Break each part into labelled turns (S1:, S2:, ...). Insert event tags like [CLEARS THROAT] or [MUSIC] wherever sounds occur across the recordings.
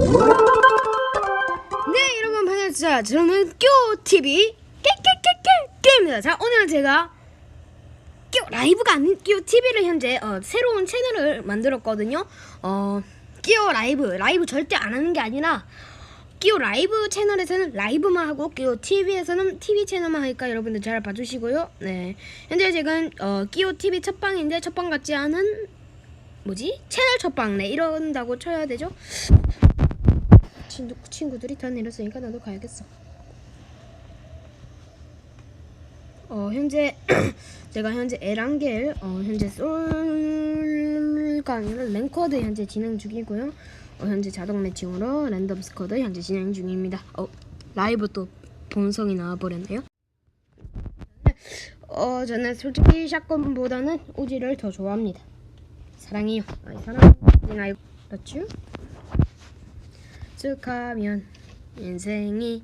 S1: 네 여러분 반갑습니다. 저는 큐TV 깨깨깨깨깨입니다. 자 오늘은 제가 큐 라이브가 아닌 큐TV를 현재 어, 새로운 채널을 만들었거든요. 어 끼어 라이브 라이브 절대 안 하는 게 아니라 끼어 라이브 채널에서는 라이브만 하고 끼어 TV에서는 TV 채널만 하니까 여러분들 잘 봐주시고요. 네 현재 지금 어, 끼어 TV 첫방인데 첫방 같지 않은 뭐지 채널 첫방 네 이런다고 쳐야 되죠. 친구, 친구들이 다 내렸으니까 나도 가야겠어. 어 현재 [CLEARS THROAT] 제가 현재 에란겔 어 현재 솔가 아니라 랭커드 현재 진행 중이고요. 어 현재 자동 매칭으로 랜덤 스쿼드 현재 진행 중입니다. 어 라이브 또 본성이 나와버렸네요. 어 저는 솔직히 샷건보다는 우지를 더 좋아합니다. 사랑해요. 아니 사랑하진 않고 그렇죠? 쭉 하면 인생이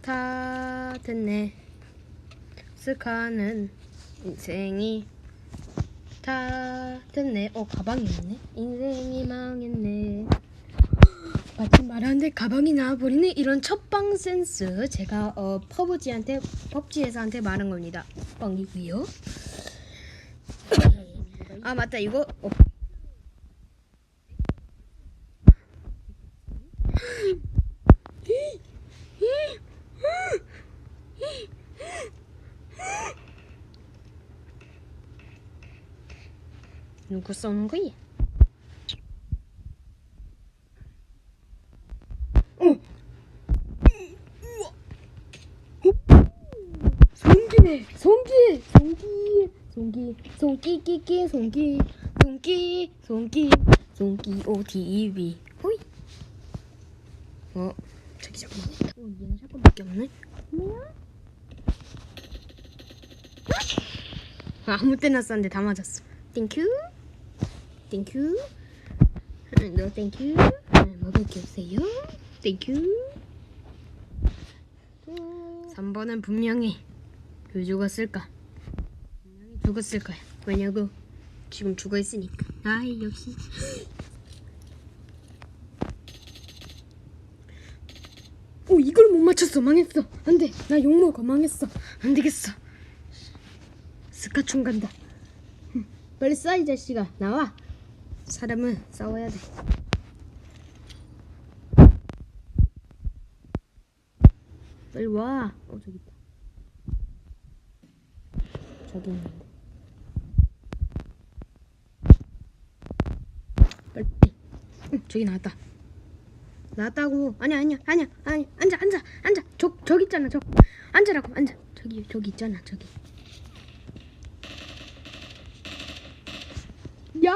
S1: 다 됐네. 쓱하는 인생이 다 됐네. 어 가방이 있네? 인생이 망했네. 마침 말하는데 가방이 나와버리네. 이런 첫방 센스 제가 어 퍼브지한테 법지에서한테 말한 겁니다. 뻥이고요. 아 맞다. 이거 어, 누구 쏘는 거야? 송기네. 송기. 송기. 송기. 송기기기 송기. 송기 송기. 송기 OTV 호이. 어 저기 잠깐만 어 얘는 잠깐밖에 없네. 뭐야? 아무 때나 쐈는데 다 맞았어. 땡큐 땡큐 너 땡큐 먹을 게 없어요. 땡큐 3번은 분명히 왜 죽었을까? 분명히 죽었을 거야 왜냐고 지금 죽어 있으니까. 아이 역시. [GASPS] 오 이걸 못 맞췄어. 망했어. 안돼. 나 욕먹어 망했어. 안되겠어. 스카충 간다. 흠, [LAUGHS] 빨리 쏴이 자식아. 나와 사람은 싸워야 돼 빨리 와. 어 저기 있다. 저기 있는데. 빨리. 응, 저기 나왔다. 나왔다고. 아니야 아니야 아니야 아니 앉아 앉아 앉아. 저 저기 있잖아 저. 앉으라고 앉아. 저기 저기 있잖아 저기. 야!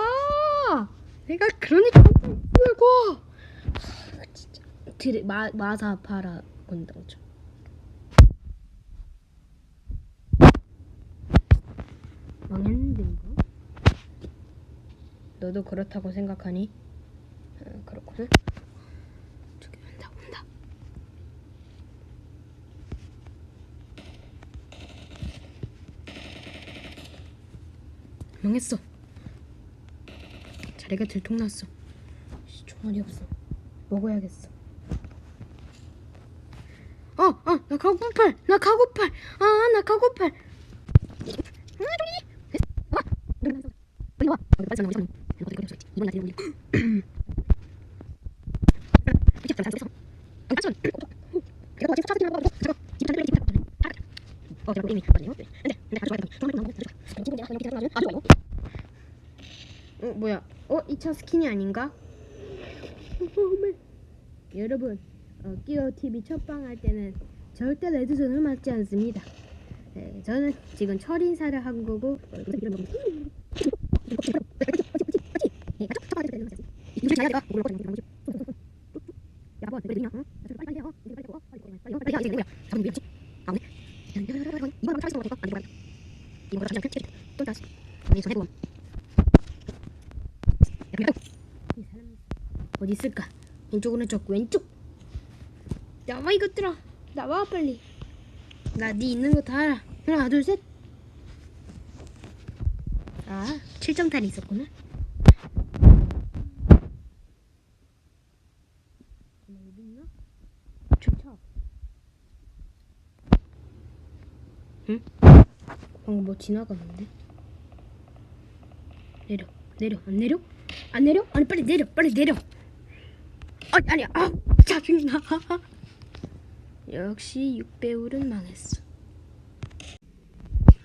S1: 내가 그러니까 쓰고. 진짜. 드레 마 마사 파라 본다고 쳐. 망했는데 이거? 너도 그렇다고 생각하니? 어, 그렇구나. 저기 온다 온다. 망했어. 자리가 들통났어. 씨, 총알이 없어. 먹어야겠어. 어, 어, 나 가고팔, 나 가고팔, 아, 나 가고팔. 어 뭐야? 어 2차 스킨이 아닌가? 여러분, 어, 끼어 TV 첫방 할 때는 절대 레드존을 맞지 않습니다. 네, 저는 지금 철 인사를 한 거고 어디 있을까? 왼쪽 오른쪽 왼쪽 나와 이것들아 나와 빨리 나 네 있는 거 다 알아. 하나, 둘, 셋. 아, 칠정탄이 있었구나. 응? 방금 뭐 지나가는데? 내려, 내려, 안 내려? 안 내려? 아니 빨리 내려, 빨리 내려. 아니 아니야, 아 짜증나. [LAUGHS] 역시 육배울은 망했어.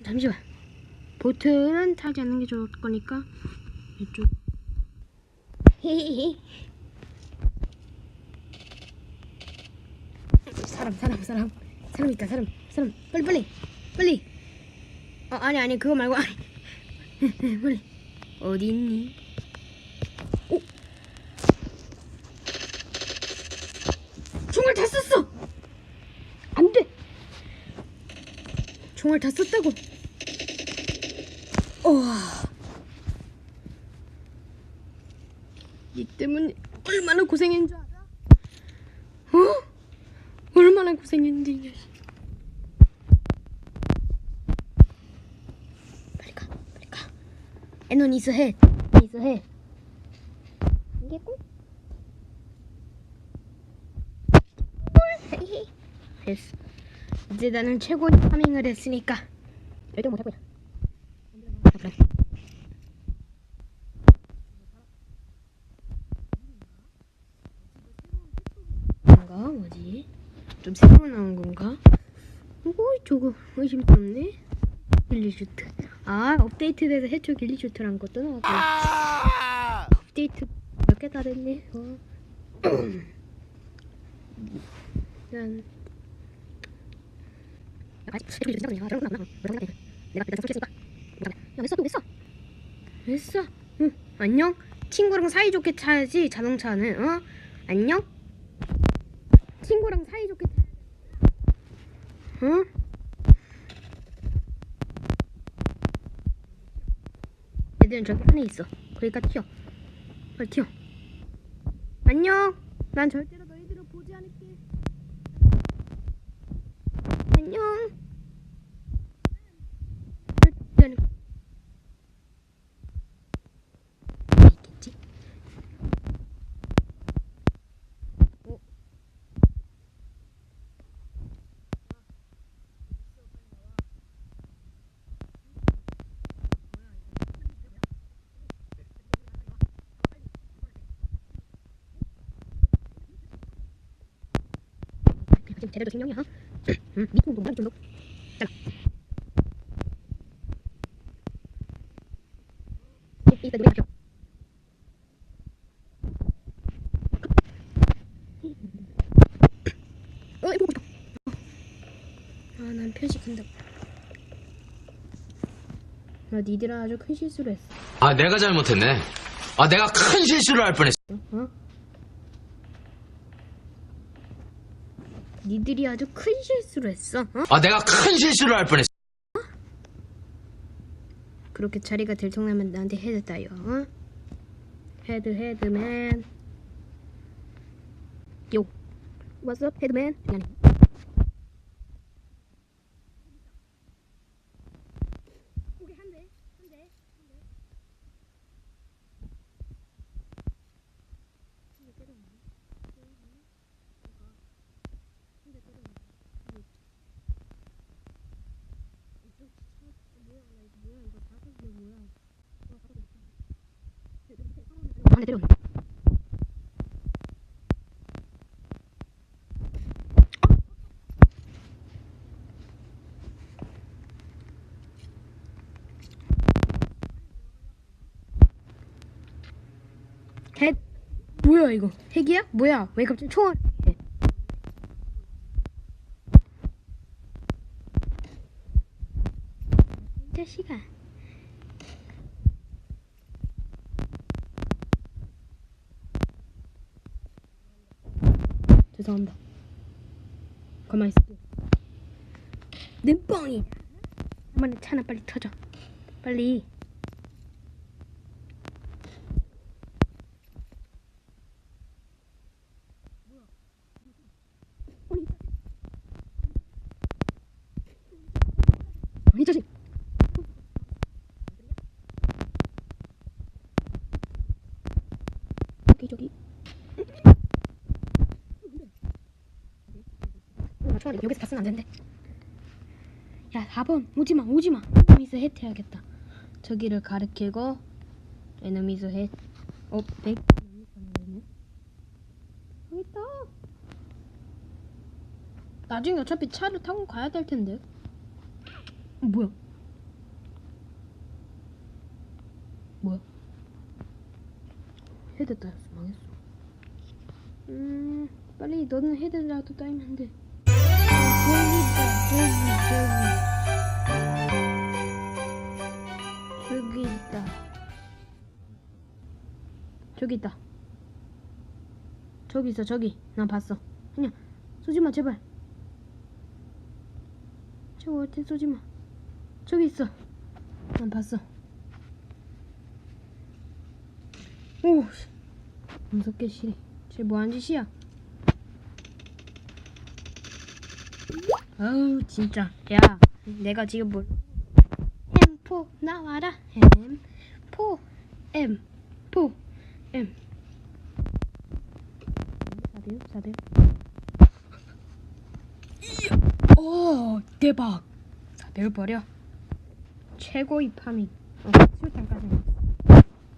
S1: 잠시만. 보트는 타지 않는 게 좋을 거니까 이쪽. [LAUGHS] 사람 사람 사람 사람 있다 사람 사람 빨리 빨리 빨리. 어 아니 아니 그거 말고 아니 [LAUGHS] 빨리 어디 있니? 오. 총알 다 썼어. 안 돼. 총알 다 썼다고. 우와. 이 때문에 얼마나 고생했는 줄 알아? 어? 얼마나 고생했는지. 이 녀석. 빨리 가, 빨리 가. 에논 이스 해, 이스 해. 이게 꼭. 꿀. [LAUGHS] 됐어. 이제 나는 최고의 파밍을 했으니까 열정 못할 거야. 그래. 뭔가 뭐지? 좀 새로 나온 건가? 오 저거 의심스럽네. 길리슈트. 아 업데이트돼서 해초 길리 슈트란 것도 나왔고. 업데이트 몇 개 다 됐네. 어. [CLEARS THROAT] 난거 내가 내가. 됐어. 응 안녕. 친구랑 사이좋게 타야지 자동차는 어 안녕. 친구랑 사이좋게 타야 응? 애들은 저기 안에 있어. 그러니까 튀어. 빨리 튀어. 안녕. 난 절대로 너희들을 보지 않을게. 안녕. 제대로 생명이야. 응, 미통 동작 좀 놓. 잘라. 이- 이따 노래 할게요. 어, 이거 먹고 싶다. 아, 난 편식한다. 나 니들은 아주 큰 실수를 했어.
S2: 아, 내가 잘못했네. 아, 내가 큰 실수를 할 뻔했어.
S1: 어? 니들이 아주 큰 실수를 했어. 어?
S2: 아, 내가 큰 실수를 할 뻔했어.
S1: 그렇게 자리가 들통나면 나한테 헤드 따요. 어? 헤드 헤드맨. 요. What's up, 헤드맨? 미안해. 오케이 한 대, 한 대, 한 대. 한 대 때렸네. 때렸네. 뭐가? 한대 때렸네. 이쪽 차 뭐야? 나 이거 뭐야? 이거 다섯이 뭐야? 어, 다섯 개. 안에 때렸네. 핵 뭐야 이거? 핵이야? 뭐야? 왜 갑자기 총알 해? 이 자식아 죄송합니다. 가만히 있을게 내 뻥이. 한번에 차나 빨리 터져. 빨리 이 자식 저기 저기 여기서 다 쓰면 안 되는데. 야 4번 오지마 오지마. 미스 헷 해야겠다. 저기를 가리키고 에너미스 헷. 어 100. 여기 있다. 나중에 어차피 차를 타고 가야 될 텐데. 어, 뭐야? 뭐야? 헤드 따였어 망했어. 음 빨리 너는 헤드라도 따이면 돼. 저기 저기 저기 있다. 저기 있다. 저기 있어 저기 난 봤어. 그냥 쏘지마 제발. 저한테 쏘지마. 저기 있어. 난 봤어. 오, 씨. 무섭게 싫어. 쟤 뭐한 짓이야? 아우 진짜. 야, 내가 지금 뭘? 햄포 나와라. 햄포 엠포 엠. 사별 사별. 오 대박. 사별 버려. 최고의 파밍. 어.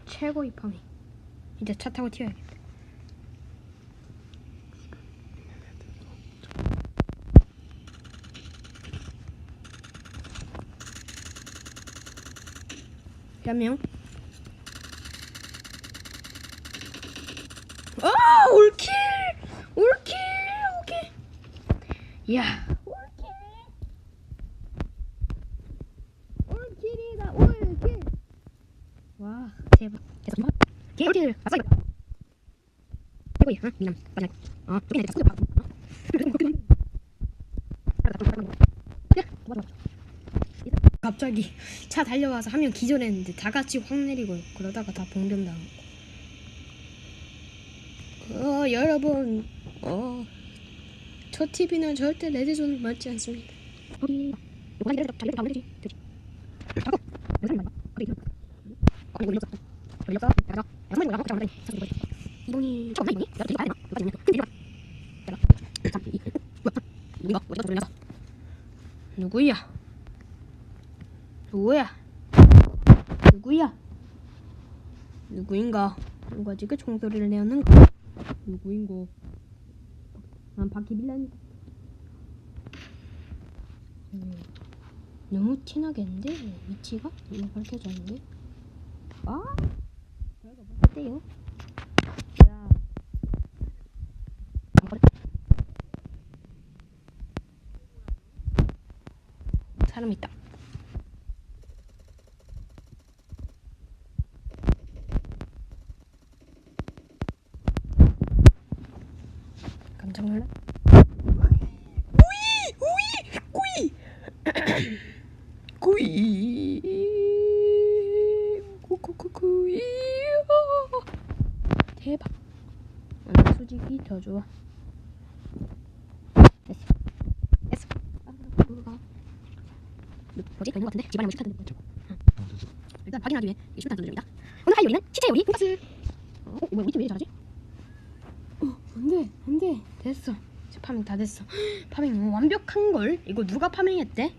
S1: 최고의 파밍. 이제 차 타고 튀어야겠다. 몇 명? 아 올킬! 올킬! 오케이. 야 올킬! 올킬이다 올킬! 와 대박. 뭐? 개올킬 아싸 이거. 최고야, 응? 미남 맞아. 어, 저기 내가 봐. 갑자기 차 달려와서 한 명 기절했는데 다 같이 확 내리고 그러다가 다 봉변 당하고. 어 여러분, 어, 저 TV는 절대 레드존을 맞지 않습니다. 어디? 요거 되지. 되지. 어디? 어, 이거 이거 이거 나가. 양말 나가. 되게? 이거? 누구야? 누구야? 누구야? 누구인가? 누가 지금 총소리를 내었는가? 누구인고? 난 바퀴 빌라니다. 음, 너무 티나겠는데 위치가 너무 밝혀졌는데? 아? 저희가 못했대요. 야. 안 버려. 사람 있다. 깜짝 놀라.
S2: 꾸이! 꾸이! 꾸꾸꾸꾸이!
S1: 대박. 오늘 수직이 더 좋아. 됐어. 됐어. 아, 뭐지? 별거 같은데? 집안에 뭐든 거죠? 일단 확인하기 위해 이 실탄 던집니다. 오늘 할 요리는 치체 요리 돈가스. 어, 이거 우리 팀왜 이렇게 잘하지? 어, 안돼, 안돼. 됐어. 이제 파밍 다 됐어. [GASPS] 파밍 완벽한 걸. 이거 누가 파밍했대?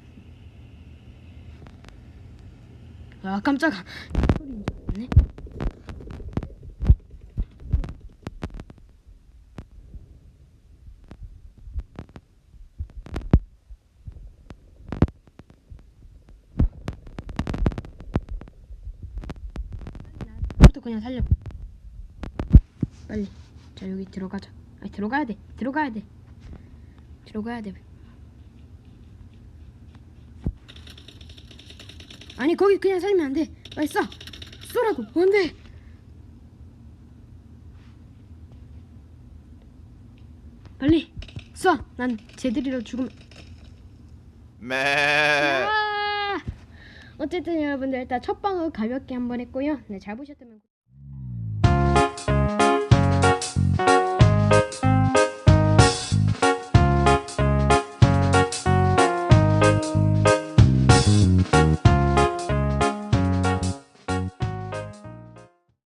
S1: 아 깜짝아. 소리 네 부터 그냥 살려. 빨리. 자 여기 들어가자. 아니 들어가야 돼. 들어가야 돼. 들어가야 돼. 아니 거기 그냥 살면 안 돼. 빨리 쏴. 쏘라고. 안 돼. 빨리 쏴. 난 쟤들이로 죽으면.
S3: 매.
S1: 아! 어쨌든 여러분들 일단 첫 방을 가볍게 한번 했고요. 네, 잘 보셨다면